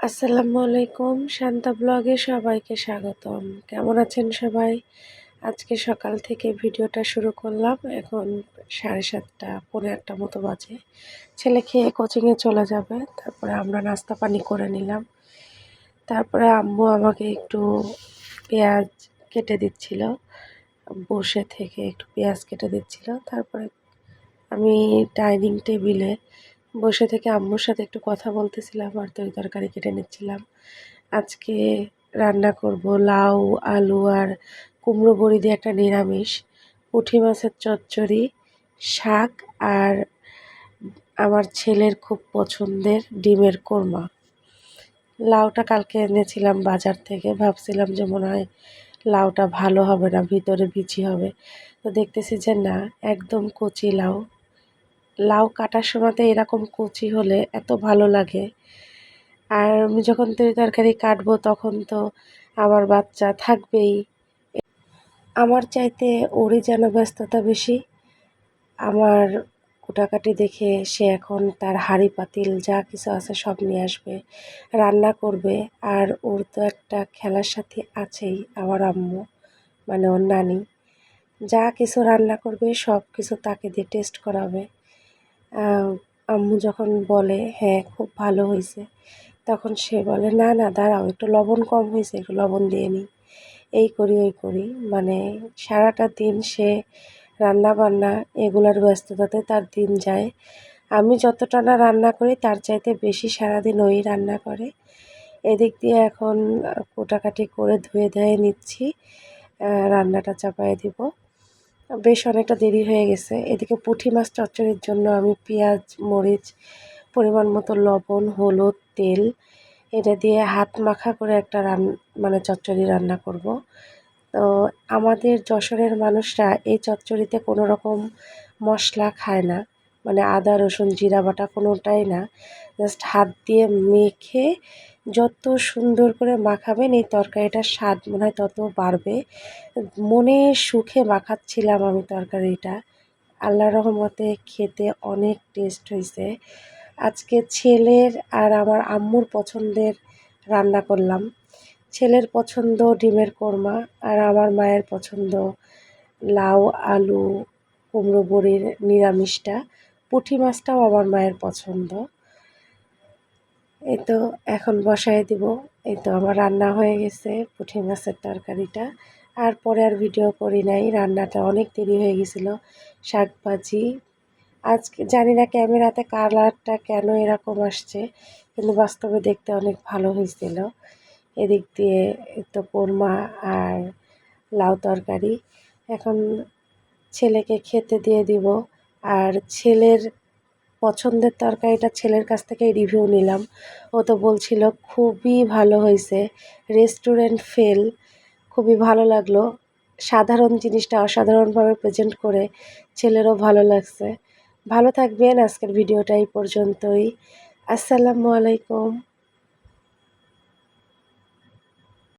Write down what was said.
আসসালামু আলাইকুম, শান্তা ব্লগে সবাইকে স্বাগতম। কেমন আছেন সবাই? আজকে সকাল থেকে ভিডিওটা শুরু করলাম। এখন সাড়ে সাতটা পনেরো একটা মতো বাজে। ছেলে খেয়ে কোচিংয়ে চলে যাবে। তারপরে আমরা নাস্তা পানি করে নিলাম। তারপরে আম্মু আমাকে একটু পেঁয়াজ কেটে দিচ্ছিল। বসে থেকে একটু পেঁয়াজ কেটে দিচ্ছিল। তারপরে আমি ডাইনিং টেবিলে বসে থেকে আম্মুর সাথে একটু কথা বলতেছিলাম আর তরি তরকারি কেটে নিচ্ছিলাম। আজকে রান্না করব লাউ, আলু আর কুমড়ো বড়ি দিয়ে একটা নিরামিষ। পুঁটি মাছের চচ্চড়ি, শাক আর আমার ছেলের খুব পছন্দের ডিমের কোরমা। লাউটা কালকে এনেছিলাম বাজার থেকে, ভাবছিলাম যে মনে হয় লাউটা ভালো হবে না, ভিতরে বিচি হবে। তো দেখতেছি যে না, একদম কচি লাউ। লাউ কাটার সময়তে এরকম কচি হলে এত ভালো লাগে। আর আমি যখন তরি তরকারি কাটবো তখন তো আমার বাচ্চা থাকবেই। আমার চাইতে ওরই যেন ব্যস্ততা বেশি, আমার কুটাকাটি দেখে সে এখন তার হাঁড়ি পাতিল যা কিছু আছে সব নিয়ে আসবে, রান্না করবে। আর ওর তো একটা খেলার সাথে আছেই, আমার আম্মু মানে ওর নানি। যা কিছু রান্না করবে সব কিছু তাকে দিয়ে টেস্ট করাবে। আম্মু যখন বলে হ্যাঁ খুব ভালো হয়েছে, তখন সে বলে, না না, দাঁড়াও, একটু লবণ কম হয়েছে, একটু লবণ দিয়ে নিই এই করি, ওই করি। মানে সারাটা দিন সে রান্না বান্না এগুলার ব্যস্ততাতে তার দিন যায়। আমি যতটা না রান্না করি, তার চাইতে বেশি সারাদিন ওই রান্না করে। এদিক দিয়ে এখন কোটাকাটি করে ধুয়ে ধুয়ে নিচ্ছি রান্নাটা চাপাই দিব। বেশ অনেকটা দেরি হয়ে গেছে। এদিকে পুঁটি মাছ চচ্চড়ির জন্য আমি পেঁয়াজ, মরিচ, পরিমাণ মতো লবণ, হলুদ, তেল এটা দিয়ে হাত মাখা করে একটা রান মানে চচ্চড়ি রান্না করব। তো আমাদের যশোরের মানুষরা এই চচ্চড়িতে কোনো রকম মশলা খায় না। মানে আদা, রসুন, জিরা বাটা কোনোটাই না। জাস্ট হাত দিয়ে মেখে যত সুন্দর করে মাখাবেন এই তরকারিটার স্বাদ মনে হয় তত বাড়বে। মনে সুখে মাখাচ্ছিলাম আমি তরকারিটা। আল্লাহ রহমতে খেতে অনেক টেস্ট হয়েছে আজকে ছেলের আর আমার আম্মুর পছন্দের রান্না করলাম। ছেলের পছন্দ ডিমের কোরমা আর আমার মায়ের পছন্দ লাউ, আলু, কুমড়ো বড়ির নিরামিষটা। পুঁটি মাছটাও আমার মায়ের পছন্দ। এই তো এখন বসায় দিব। এই তো আমার রান্না হয়ে গেছে পুঁটি মাছের তরকারিটা। আর পরে আর ভিডিও করি নাই, রান্নাটা অনেক দেরি হয়ে গেছিল, শাক ভাজি। আজকে জানি না ক্যামেরাতে কালারটা কেন এরকম আসছে, কিন্তু বাস্তবে দেখতে অনেক ভালো হয়েছিল। এদিক দিয়ে তো কোরমা আর লাউ তরকারি। এখন ছেলেকে খেতে দিয়ে দিব। আর ছেলের পছন্দের তরকারিটা ছেলের কাছ থেকে রিভিউ নিলাম। ও তো বলছিল, খুবই ভালো হয়েছে। রেস্টুরেন্ট ফেল খুবই ভালো লাগল। সাধারণ জিনিসটা অসাধারণভাবে প্রেজেন্ট করে ছেলেরও ভালো লাগছে। ভালো থাকবেন। আজকের ভিডিওটা এই পর্যন্তই। আসসালামু আলাইকুম।